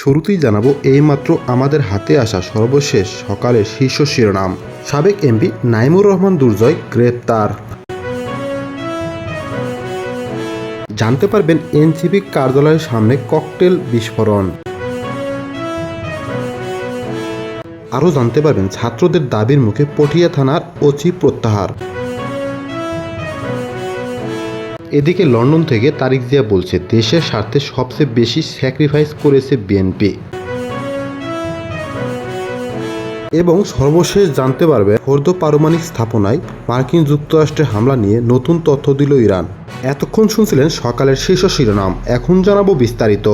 শুরুতেই জানাব এইমাত্র আমাদের হাতে আসা সর্বশেষ সকালের শীর্ষ শিরোনাম। সাবেক এমপি নাইমুর রহমান দুর্জয় গ্রেপ্তার। জানতে পারবেন এনসিপি কার্যালয়ের সামনে ককটেল বিস্ফোরণ। আরও জানতে পারবেন ছাত্রদের দাবির মুখে পটিয়া থানার ওচি প্রত্যাহার। এদিকে লন্ডন থেকে তারিক জিয়া বলছে, দেশের স্বার্থে সবচেয়ে বেশি স্যাক্রিফাইস করেছে বিএনপি এবং সর্বশেষ জানতে পারবে ফোর্দ পারমাণবিক স্থাপনায় মার্কিন যুক্তরাষ্ট্রের হামলা নিয়ে নতুন তথ্য দিল ইরান। এতক্ষণ শুনছিলেন সকালের শীর্ষ শিরোনাম, এখন জানাব বিস্তারিত।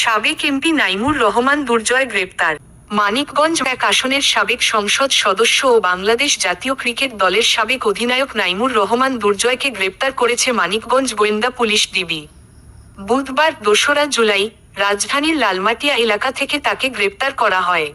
সাবেক এমপি নাইমুর রহমান দুর্জয় গ্রেপ্তার। মানিকগঞ্জ এক আসনের সাবেক সংসদ সদস্য ও বাংলাদেশ জাতীয় ক্রিকেট দলের সাবেক অধিনায়ক নাইমুর রহমান দুর্জয়কে গ্রেপ্তার করেছে মানিকগঞ্জ গোয়েন্দা পুলিশ ডিবি। বুধবার দোসরা জুলাই রাজধানীর লালমাটিয়া এলাকা থেকে তাকে গ্রেপ্তার করা হয়।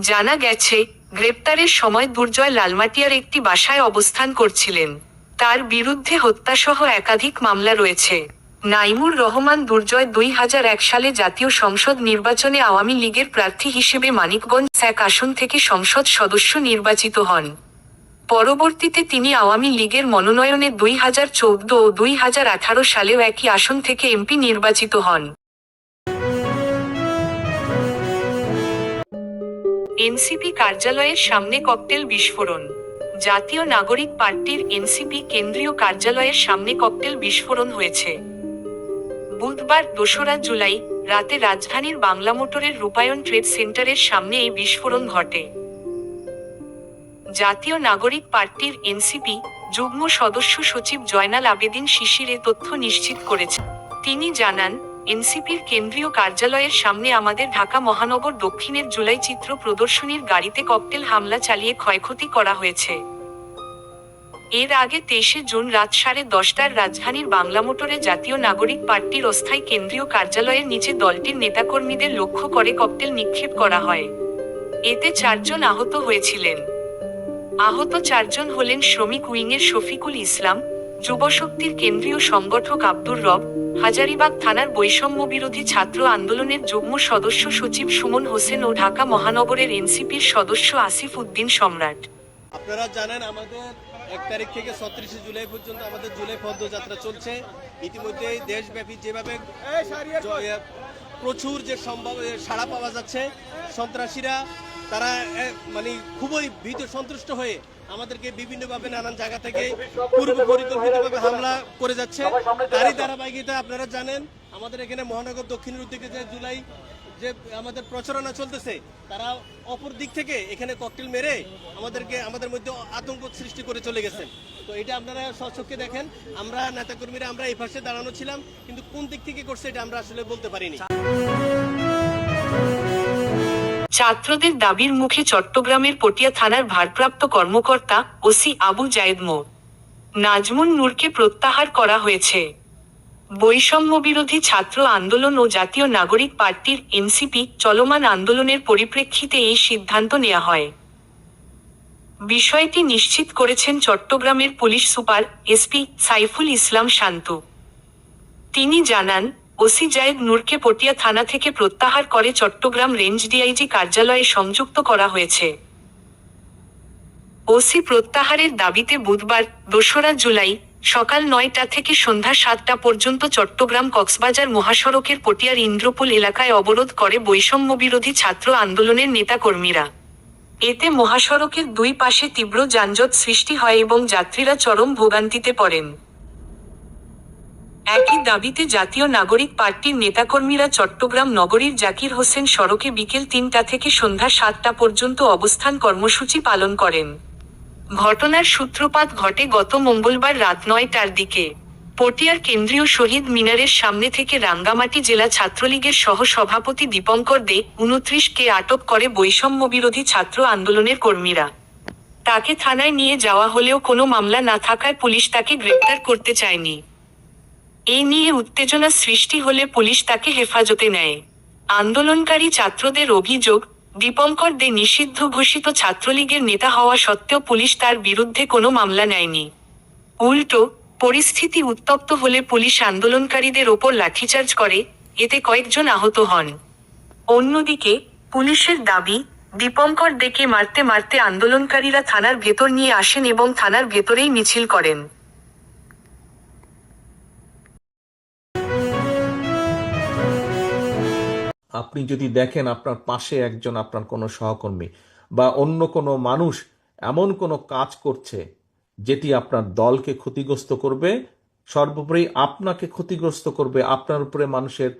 জানা গেছে, গ্রেপ্তারের সময় দুর্জয় লালমাটিয়ার একটি বাসায় অবস্থান করছিলেন। তার বিরুদ্ধে হত্যাসহ একাধিক মামলা রয়েছে। নাইমুর রহমান দুর্জয় দুই হাজার এক সালে জাতীয় সংসদ নির্বাচনে আওয়ামী লীগের প্রার্থী হিসেবে মানিকগঞ্জ এক আসন থেকে সংসদ সদস্য নির্বাচিত হন। পরবর্তীতে তিনি আওয়ামী লীগের মনোনয়নে দুই হাজার চৌদ্দ ও দুই হাজার আঠারো সালেও একই আসন থেকে এমপি নির্বাচিত হন। এনসিপি কার্যালয়ের সামনে ককটেল বিস্ফোরণ। জাতীয় নাগরিক পার্টির এনসিপি কেন্দ্রীয় কার্যালয়ের সামনে ককটেল বিস্ফোরণ হয়েছে। বুধবার দোসরা জুলাই রাতে রাজধানীর বাংলা মোটরের রূপায়ণ ট্রেড সেন্টারের সামনে এই বিস্ফোরণ ঘটে। জাতীয় নাগরিক পার্টির এনসিপি যুগ্ম সদস্য সচিব জয়নাল আবেদিন শিশির এ তথ্য নিশ্চিত করেছে। তিনি জানান, এনসিপির কেন্দ্রীয় কার্যালয়ের সামনে আমাদের ঢাকা মহানগর দক্ষিণের জুলাই চিত্র প্রদর্শনীর গাড়িতে ককটেল হামলা চালিয়ে ক্ষয়ক্ষতি করা হয়েছে। এর আগে তেইশে জুন রাত সাড়ে দশটার রাজধানীর বাংলা মোটরে জাতীয় নাগরিক পার্টির অস্থায়ী কেন্দ্রীয় কার্যালয়ের নিচে দলটির নেতাকর্মীদের লক্ষ্য করে ককটেল নিক্ষেপ করা হয়। এতে চারজন আহত হয়েছিলেন। আহত চারজন হলেন শ্রমিক উইংয়ের শফিকুল ইসলাম, যুবশক্তির কেন্দ্রীয় সংগঠক আব্দুর রব, হাজারিবাগ থানার বৈষম্য বিরোধী ছাত্র আন্দোলনের যুগ্ম সদস্য সচিব সুমন হোসেন ও ঢাকা মহানগরের এনসিপির সদস্য আসিফ উদ্দিন সম্রাট। আপনারা জানেন আমাদের এক তারিখ থেকে ছত্রিশে জুলাই পর্যন্ত আমাদের জুলাই পদযাত্রা চলছে। ইতিমধ্যে দেশব্যাপী যেভাবে প্রচুর যে সম্ভব সাড়া পাওয়া যাচ্ছে সন্ত্রাসীরা তারা মানে খুবই ভীত সন্তুষ্ট হয়ে আমাদেরকে বিভিন্নভাবে নানান জায়গা থেকে পূর্ব পরিকল্পিতভাবে হামলা করে যাচ্ছে। তারই ধারাবাহিকতা আপনারা জানেন আমাদের এখানে মহানগর দক্ষিণের উদ্যোগে যে জুলাই যে আমাদের প্রচারণা চলতেছে, তারা অপর দিক থেকে এখানে ককটেল মেরে আমাদেরকে, আমাদের মধ্যে আতঙ্ক সৃষ্টি করে চলে গেছেন। তো এটা আপনারা স্বচক্ষে দেখেন। আমরা, নেতাকর্মীরা, আমরা এই পাশে দাঁড়ানো ছিলাম, কিন্তু কোন দিক থেকে করছে এটা আমরা আসলে বলতে পারিনি। ছাত্রদের দাবির মুখে চট্টগ্রামের পটিয়া থানার ভারপ্রাপ্ত কর্মকর্তা ওসি আবু জায়েদ মো নাজমুন নূরকে প্রত্যাহার করা হয়েছে। বৈষম্য বিরোধী ছাত্র আন্দোলন ও জাতীয় নাগরিক পার্টির এনসিপি চলমান আন্দোলনের পরিপ্রেক্ষিতে এই সিদ্ধান্ত নেওয়া হয়। বিষয়টি নিশ্চিত করেছেন চট্টগ্রামের police super SP Saiful Islam Shantu. তিনি জানান, ওসি জায়েদ নূরকে পটিয়া থানা থেকে প্রত্যাহার করে চট্টগ্রাম রেঞ্জ ডিআইজি কার্যালয়ে সংযুক্ত করা হয়েছে। ওসি প্রত্যাহারের দাবিতে বুধবার দোসরা জুলাই সকাল নয়টা থেকে সন্ধ্যা সাতটা পর্যন্ত চট্টগ্রাম কক্সবাজার মহাসড়কের পটিয়ার ইন্দ্রপুল এলাকায় অবরোধ করে বৈষম্য বিরোধী ছাত্র আন্দোলনের নেতাকর্মীরা। এতে মহাসড়কের দুই পাশে তীব্র যানজট সৃষ্টি হয় এবং যাত্রীরা চরম ভোগান্তিতে পড়েন। একই দাবিতে জাতীয় নাগরিক পার্টির নেতাকর্মীরা চট্টগ্রাম নগরীর জাকির হোসেন সড়কে বিকেল তিনটা থেকে সন্ধ্যা সাতটা পর্যন্ত অবস্থান কর্মসূচি পালন করেন। ঘটনার সূত্রপাত ঘটে গত মঙ্গলবার রাত নয়টার দিকে। পটিয়ার কেন্দ্রীয় শহীদ মিনারের সামনে থেকে রাঙ্গামাটি জেলা ছাত্রলীগের সহ সভাপতি দীপঙ্কর দে উনত্রিশ কে আটক করে বৈষম্য বিরোধী ছাত্র আন্দোলনের কর্মীরা। তাকে থানায় নিয়ে যাওয়া হলেও কোনো মামলা না থাকায় পুলিশ তাকে গ্রেপ্তার করতে চায়নি। এই নিয়ে উত্তেজনা সৃষ্টি হলে পুলিশ তাকে হেফাজতে নেয়। আন্দোলনকারী ছাত্রদের অভিযোগ দীপঙ্কর দে নিষিদ্ধ ঘোষিত ছাত্রলীগের নেতা হওয়া সত্ত্বেও পুলিশ তার বিরুদ্ধে কোনো মামলা নেয়নি। উল্টো, পরিস্থিতি উত্তপ্ত হলে পুলিশ আন্দোলনকারীদের ওপর লাঠিচার্জ করে, এতে কয়েকজন আহত হন। অন্যদিকে, পুলিশের দাবি, দীপঙ্কর ডেকে মারতে মারতে আন্দোলনকারীরা থানার ভেতর নিয়ে আসেন এবং থানার ভেতরেই মিছিল করেন। আপনি যদি দেখেন আপনার পাশে একজন আপনার কোনো সহকর্মী বা অন্য কোনো মানুষ এমন কোনো কাজ করছে যেটি আপনার দলকে ক্ষতিগ্রস্ত করবে, সর্বোপরি আপনাকে ক্ষতিগ্রস্ত করবে, আপনার উপরে মানুষের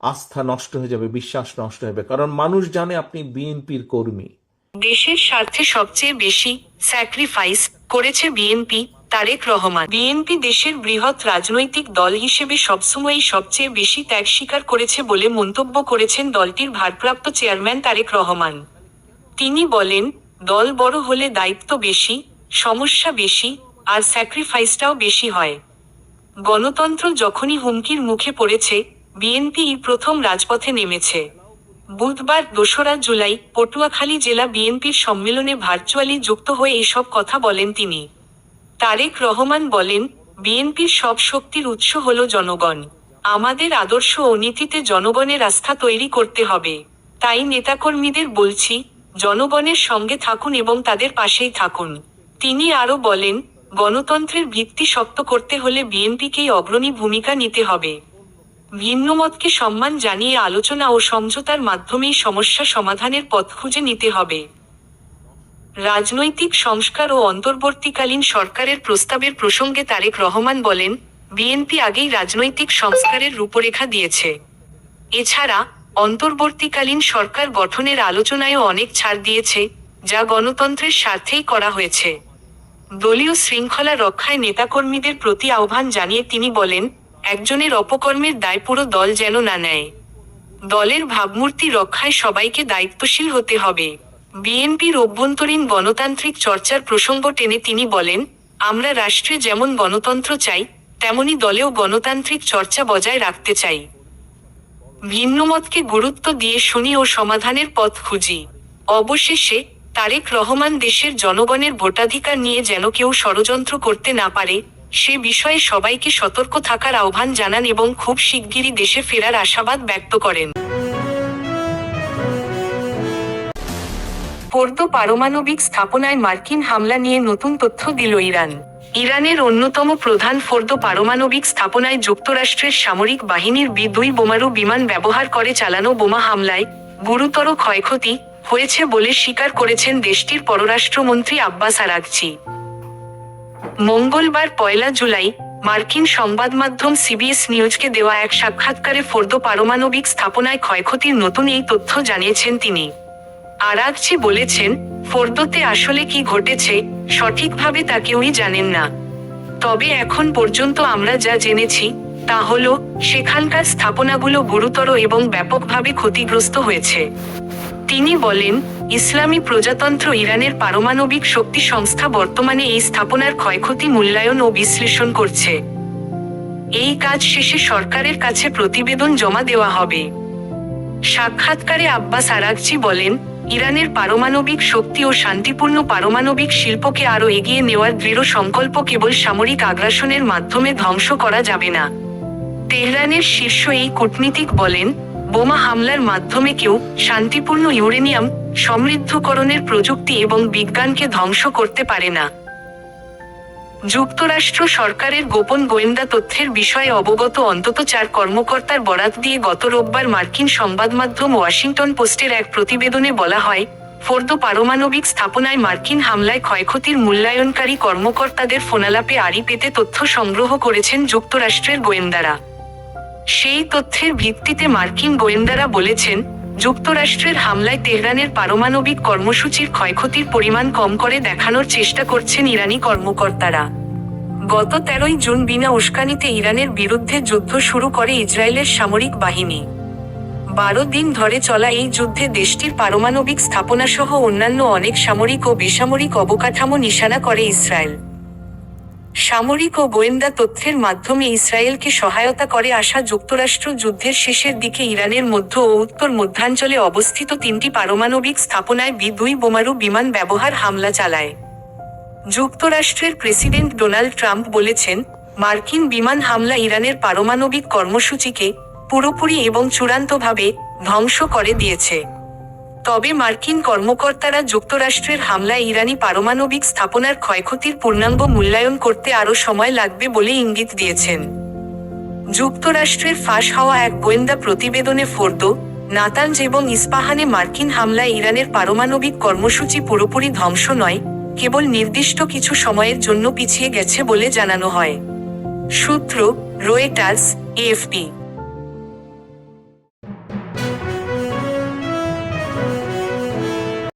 আস্থা নষ্ট হয়ে যাবে, বিশ্বাস নষ্ট যাবে কারণ মানুষ জানে আপনি বিএনপির কর্মী। দেশের স্বার্থে সবচেয়ে বেশি স্যাক্রিফাইস করেছে বিএনপি তারেক রহমান। বিএনপি দেশের বৃহৎ রাজনৈতিক দল হিসেবে সবসময়ই সবচেয়ে বেশি ত্যাগ স্বীকার করেছে বলে মন্তব্য করেছেন দলটির ভারপ্রাপ্ত চেয়ারম্যান তারেক রহমান। তিনি বলেন, দল বড় হলে দায়িত্ব বেশি, সমস্যা বেশি, আর স্যাক্রিফাইসটাও বেশি হয়। গণতন্ত্র যখনই হুমকির মুখে পড়েছে বিএনপি প্রথম রাজপথে নেমেছে। বুধবার দোসরা জুলাই পটুয়াখালী জেলা বিএনপির সম্মেলনে ভার্চুয়ালি যুক্ত হয়ে এসব কথা বলেন তিনি। তারেক রহমান বলেন, বিএনপির সব শক্তির উৎস হল জনগণ। আমাদের আদর্শ ও নীতিতে জনগণের আস্থা তৈরি করতে হবে। তাই নেতাকর্মীদের বলছি, জনগণের সঙ্গে থাকুন এবং তাদের পাশেই থাকুন। তিনি আরও বলেন, গণতন্ত্রের ভিত্তি শক্ত করতে হলে বিএনপিকেই অগ্রণী ভূমিকা নিতে হবে। ভিন্নমতকে সম্মান জানিয়ে আলোচনা ও সমঝোতার মাধ্যমেই সমস্যা সমাধানের পথ খুঁজে নিতে হবে। রাজনৈতিক সংস্কার ও অন্তর্বর্তীকালীন সরকারের প্রস্তাবের প্রসঙ্গে তারেক রহমান বলেন, বিএনপি আগেই রাজনৈতিক সংস্কারের রূপরেখা দিয়েছে। এছাড়া, অন্তর্বর্তীকালীন সরকার গঠনের আলোচনায়ও অনেক ছাড় দিয়েছে, যা গণতন্ত্রের স্বার্থেই করা হয়েছে। দলীয় শৃঙ্খলা রক্ষায় নেতাকর্মীদের প্রতি আহ্বান জানিয়ে তিনি বলেন, একজনের অপকর্মের দায় পুরো দল যেন না নেয়। দলের ভাবমূর্তি রক্ষায় সবাইকে দায়িত্বশীল হতে হবে। বিএনপির অভ্যন্তরীণ গণতান্ত্রিক চর্চার প্রসঙ্গ টেনে তিনি বলেন, আমরা রাষ্ট্রে যেমন গণতন্ত্র চাই, তেমনি দলেও গণতান্ত্রিক চর্চা বজায় রাখতে চাই। ভিন্নমতকে গুরুত্ব দিয়ে শুনি ও সমাধানের পথ খুঁজি। অবশেষে তারেক রহমান দেশের জনগণের ভোটাধিকার নিয়ে যেন কেউ ষড়যন্ত্র করতে না পারে, সে বিষয়ে সবাইকে সতর্ক থাকার আহ্বান জানান এবং খুব শিগগিরই দেশে ফেরার আশাবাদ ব্যক্ত করেন। ফোর্দো পারমাণবিক স্থাপনায় মার্কিন হামলা নিয়ে নতুন তথ্য দিল ইরান। ইরানের অন্যতম প্রধান ফোর্দো পারমাণবিক স্থাপনায় যুক্তরাষ্ট্রের সামরিক বাহিনীর বি দুই বোমারু বিমান ব্যবহার করে চালানো বোমা হামলায় গুরুতর ক্ষয়ক্ষতি হয়েছে বলে স্বীকার করেছেন দেশটির পররাষ্ট্রমন্ত্রী আব্বাস আরাগচি মঙ্গলবার পয়লা জুলাই মার্কিন সংবাদ মাধ্যম সিবিএস নিউজকে দেওয়া এক সাক্ষাৎকারে ফোর্দো পারমাণবিক স্থাপনায় ক্ষয়ক্ষতির নতুন এই তথ্য জানিয়েছেন তিনি। আরাগচি বলেছেন ফোর্দোতে আসলে কি ঘটেছে, সঠিকভাবে তা কেউই জানেন না। তবে এখন পর্যন্ত আমরা যা জেনেছি, তা হল, সেখানকার স্থাপনাগুলো গুরুতর এবং ব্যাপকভাবে ক্ষতিগ্রস্ত হয়েছে। তিনি বলেন, ইসলামী প্রজাতন্ত্র ইরানের পারমাণবিক শক্তি সংস্থা বর্তমানে এই স্থাপনার ক্ষয়ক্ষতি মূল্যায়ন ও বিশ্লেষণ করছে। এই কাজ শেষে সরকারের কাছে প্রতিবেদন জমা দেওয়া হবে। সাক্ষাৎকারে আব্বাস আরাগচি বলেন ইরানের পারমাণবিক শক্তি ও শান্তিপূর্ণ পারমাণবিক শিল্পকে আরও এগিয়ে নেওয়ার দৃঢ় সংকল্প কেবল সামরিক আগ্রাসনের মাধ্যমে ধ্বংস করা যাবে না। তেহরানের শীর্ষ এই কূটনীতিক বলেন, বোমা হামলার মাধ্যমে কেউ শান্তিপূর্ণ ইউরেনিয়াম সমৃদ্ধকরণের প্রযুক্তি এবং বিজ্ঞানকে ধ্বংস করতে পারে না। যুক্তরাষ্ট্র সরকারের গোপন গোয়েন্দা তথ্যের বিষয়ে অবগত অন্তত চার কর্মকর্তার বরাত দিয়ে গত রোববার মার্কিন সংবাদ মাধ্যম ওয়াশিংটন পোস্টের এক প্রতিবেদনে বলা হয়, ফোর্দো পারমাণবিক স্থাপনায় মার্কিন হামলায় ক্ষয়ক্ষতির মূল্যায়নকারী কর্মকর্তাদের ফোনালাপে আড়ি পেতে তথ্য সংগ্রহ করেছেন যুক্তরাষ্ট্রের গোয়েন্দারা। সেই তথ্যের ভিত্তিতে মার্কিন গোয়েন্দারা বলেছেন যুক্তরাষ্ট্রের হামলায় তেহরানের পারমাণবিক কর্মসূচির ক্ষয়ক্ষতির পরিমাণ কম করে দেখানোর চেষ্টা করছেন ইরানি কর্মকর্তারা। গত তেরোই জুন বিনা উস্কানিতে ইরানের বিরুদ্ধে যুদ্ধ শুরু করে ইসরায়েলের সামরিক বাহিনী। বারো দিন ধরে চলা এই যুদ্ধে দেশটির পারমাণবিক স্থাপনাসহ অন্যান্য অনেক সামরিক ও বেসামরিক অবকাঠামো নিশানা করে ইসরায়েল। সামরিক ও গোয়েন্দা তথ্যের মাধ্যমে ইসরায়েলকে সহায়তা করে আসা যুক্তরাষ্ট্র যুদ্ধের শেষের দিকে ইরানের মধ্য ও উত্তর মধ্যাঞ্চলে অবস্থিত তিনটি পারমাণবিক স্থাপনায় বি দুই বোমারু বিমান ব্যবহার হামলা চালায়। যুক্তরাষ্ট্রের প্রেসিডেন্ট ডোনাল্ড ট্রাম্প বলেছেন, মার্কিন বিমান হামলা ইরানের পারমাণবিক কর্মসূচিকে পুরোপুরি এবং চূড়ান্তভাবে ধ্বংস করে দিয়েছে। তবে মার্কিন কর্মকর্তারা যুক্তরাষ্ট্রের হামলায় ইরানি পারমাণবিক স্থাপনার ক্ষয়ক্ষতির পূর্ণাঙ্গ মূল্যায়ন করতে আরও সময় লাগবে বলে ইঙ্গিত দিয়েছেন। যুক্তরাষ্ট্রের ফাঁস হওয়া এক গোয়েন্দা প্রতিবেদনে ফোর্দো, নাতানজ এবং ইস্পাহানে মার্কিন হামলায় ইরানের পারমাণবিক কর্মসূচি পুরোপুরি ধ্বংস নয়, কেবল নির্দিষ্ট কিছু সময়ের জন্য পিছিয়ে গেছে বলে জানানো হয়। সূত্র, রোয়েটার্স, এএফপি